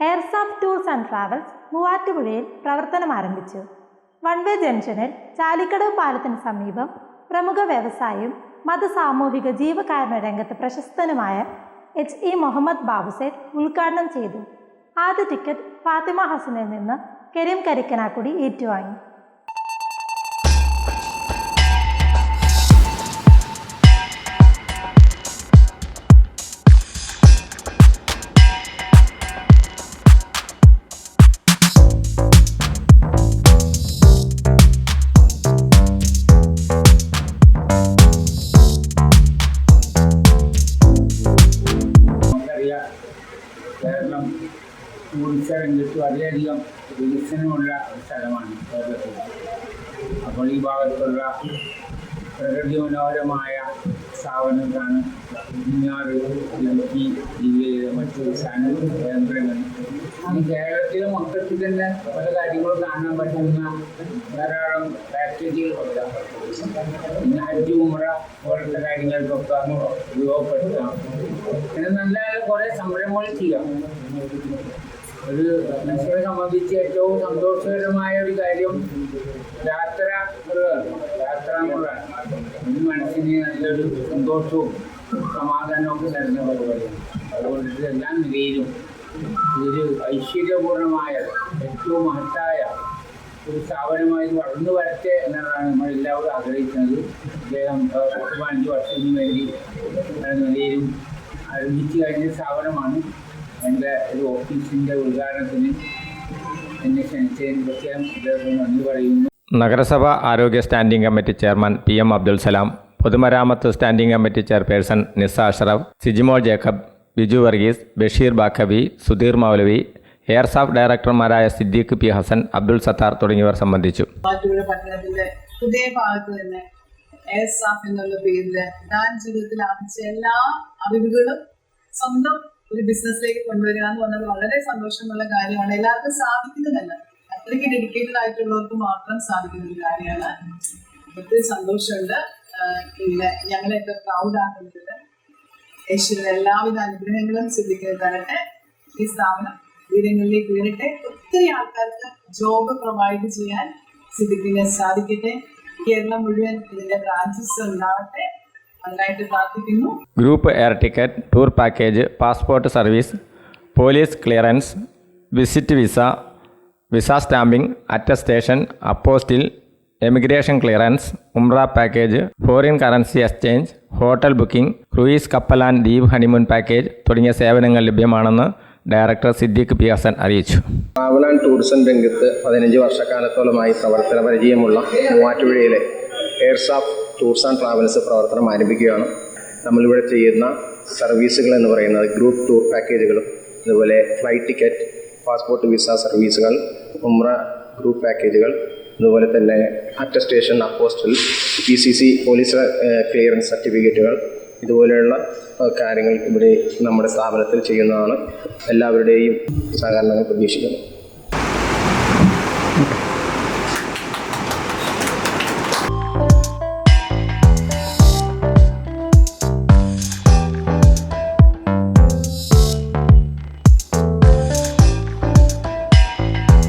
എയർസാഫ് tours and travels മൂവാറ്റുപുഴയിൽ പ്രവർത്തനം ആരംഭിച്ചു. വൺ വേ ജംഗ്ഷനിൽ ചാലിക്കടവ് പാലത്തിന് സമീപം പ്രമുഖ വ്യവസായിയും മതസാമൂഹിക ജീവകാരുണ്യ രംഗത്ത് പ്രശസ്തനുമായ എച്ച് ഇ മുഹമ്മദ് ബാബുസേദ് ഉദ്ഘാടനം ചെയ്തു. ആദ്യ ടിക്കറ്റ് ഫാത്തിമ ഹസനിൽ നിന്ന് കരീം കരിക്കനാക്കുടി ഏറ്റുവാങ്ങി. കേരളം ടൂറിസ്റ്റ് രംഗത്ത് വളരെയധികം വികസനമുള്ള ഒരു സ്ഥലമാണ് കേരളത്തിൽ. അപ്പോൾ ഈ ഭാഗത്തുള്ള പ്രകൃതി മനോഹരമായ സ്ഥാപനങ്ങളാണ്. മറ്റു കേന്ദ്രങ്ങൾ. കേരളത്തിലെ മൊത്തത്തിൽ തന്നെ പല കാര്യങ്ങളും കാണാൻ പറ്റുന്ന ധാരാളം പാക്കേജുകളുണ്ട് പിന്നെ ഹജ്ജ് ഉമ്ര പോലത്തെ കാര്യങ്ങൾക്കൊക്കെ ഉപയോഗപ്പെടുത്താം. പിന്നെ നല്ല കുറേ സംരംഭങ്ങൾ ചെയ്യാം. ഒരു മനുഷ്യരെ സംബന്ധിച്ച് ഏറ്റവും സന്തോഷകരമായ ഒരു കാര്യം യാത്ര എന്നുള്ളതാണ് യാത്ര എന്നുള്ളതാണ് ഒരു മനസ്സിന് നല്ലൊരു സന്തോഷവും സമാധാനവും ഒക്കെ തരുന്ന പരിപാടിയാണ്. അതുകൊണ്ട് എല്ലാം നിലയിലും ഇതൊരു ഐശ്വര്യപൂർണമായ ഏറ്റവും മഹത്തായ ഒരു സ്ഥാപനമായി വളർന്നു വരട്ടെ എന്നതാണ് നമ്മൾ എല്ലാവരും ആഗ്രഹിക്കുന്നത്. അദ്ദേഹം പത്ത് പതിനഞ്ച് വർഷത്തിന് വേണ്ടി നിലയിലും ആരംഭിച്ചു കഴിഞ്ഞ സ്ഥാപനമാണ്. എന്റെ ഒരു ഓഫീസിന്റെ ഉദ്ഘാടനത്തിന് എന്നെ ക്ഷണിച്ചതിന് പ്രത്യേകം അദ്ദേഹത്തിന് നന്ദി പറയുന്നു. നഗരസഭ ആരോഗ്യ standing committee chairman P M Abdul Salam പൊതുമരാമത്ത് standing committee chairperson Nisa Ashraf Sijimol Jacob Biju Varghese Basheer Baqavi Sudheer Maulavi എയർസാഫ് ഡയറക്ടർമാരായ സിദ്ദീഖ് പി ഹസൻ അബ്ദുൾ സത്താർ തുടങ്ങിയവർ സംബന്ധിച്ചു. മൂവാറ്റുപുഴ പട്ടണത്തിന്റെ ഹൃദയ ഭാഗത്ത് തന്നെ എയർ എന്നുള്ള പേരിൽ ഞാൻ ജീവിതത്തിൽ ആർജിച്ച എല്ലാ അറിവുകളും സ്വന്തം ഒരു ബിസിനസ്സിലേക്ക് കൊണ്ടുവരിക എന്ന് പറഞ്ഞത് വളരെ സന്തോഷമുള്ള കാര്യമാണ്. എല്ലാവർക്കും സാധിക്കുന്നതല്ല. അത്രയ്ക്ക് ഡെഡിക്കേറ്റഡ് ആയിട്ടുള്ളവർക്ക് മാത്രം സാധിക്കുന്ന ഒരു കാര്യമാണ്. ഒത്തിരി സന്തോഷമുണ്ട്. പിന്നെ ഞങ്ങളെയൊക്കെ പ്രൗഡ് ആക്കുന്നതിൽ യേശുവിന് എല്ലാവിധ അനുഗ്രഹങ്ങളും ചിന്തിക്കുന്നത് തരട്ടെ. ഈ സ്ഥാപനം ഉയരങ്ങളിലേക്ക് ഉയരട്ടെ ഒത്തിരി ആൾക്കാർക്ക് ജോബ് പ്രൊവൈഡ് ചെയ്യാൻ സിദ്ധിക്കിന് സാധിക്കട്ടെ. കേരളം മുഴുവൻ ഇതിന്റെ ബ്രാഞ്ചസ് ഉണ്ടാവട്ടെ. അതിനായിട്ട് പ്രാർത്ഥിക്കുന്നു group air ticket tour package passport service police clearance visit visa visa stamping attestation apostille emigration clearance ഉംറ package foreign currency exchange hotel booking cruise കപ്പൽ ആൻഡ് ദ്വീപ് ഹണിമൂൺ പാക്കേജ് തുടങ്ങിയ സേവനങ്ങൾ ലഭ്യമാണെന്ന് ഡയറക്ടർ സിദ്ദിഖ് പി ഹസൻ അറിയിച്ചു. ട്രാവൽ ആൻഡ് ടൂറിസം രംഗത്ത് പതിനഞ്ച് വർഷക്കാലത്തോളമായി പ്രവർത്തന പരിചയമുള്ള മൂവാറ്റുപുഴയിലെ എയർസാഫ് ടൂർസ് ആൻഡ് ട്രാവൽസ് പ്രവർത്തനം ആരംഭിക്കുകയാണ്. നമ്മളിവിടെ ചെയ്യുന്ന സർവീസുകൾ എന്ന് പറയുന്നത് ഗ്രൂപ്പ് ടൂർ പാക്കേജുകളും അതുപോലെ ഫ്ലൈറ്റ് ടിക്കറ്റ് പാസ്പോർട്ട് വിസ സർവീസുകൾ ഉമ്ര ഗ്രൂപ്പ് പാക്കേജുകൾ അതുപോലെ തന്നെ attestation apostille P C C police clearance സർട്ടിഫിക്കറ്റുകൾ ഇതുപോലെയുള്ള കാര്യങ്ങൾ ഇവിടെ നമ്മുടെ സ്ഥാപനത്തിൽ ചെയ്യുന്നതാണ്. എല്ലാവരുടെയും സഹകരണങ്ങൾ പ്രതീക്ഷിക്കുന്നു.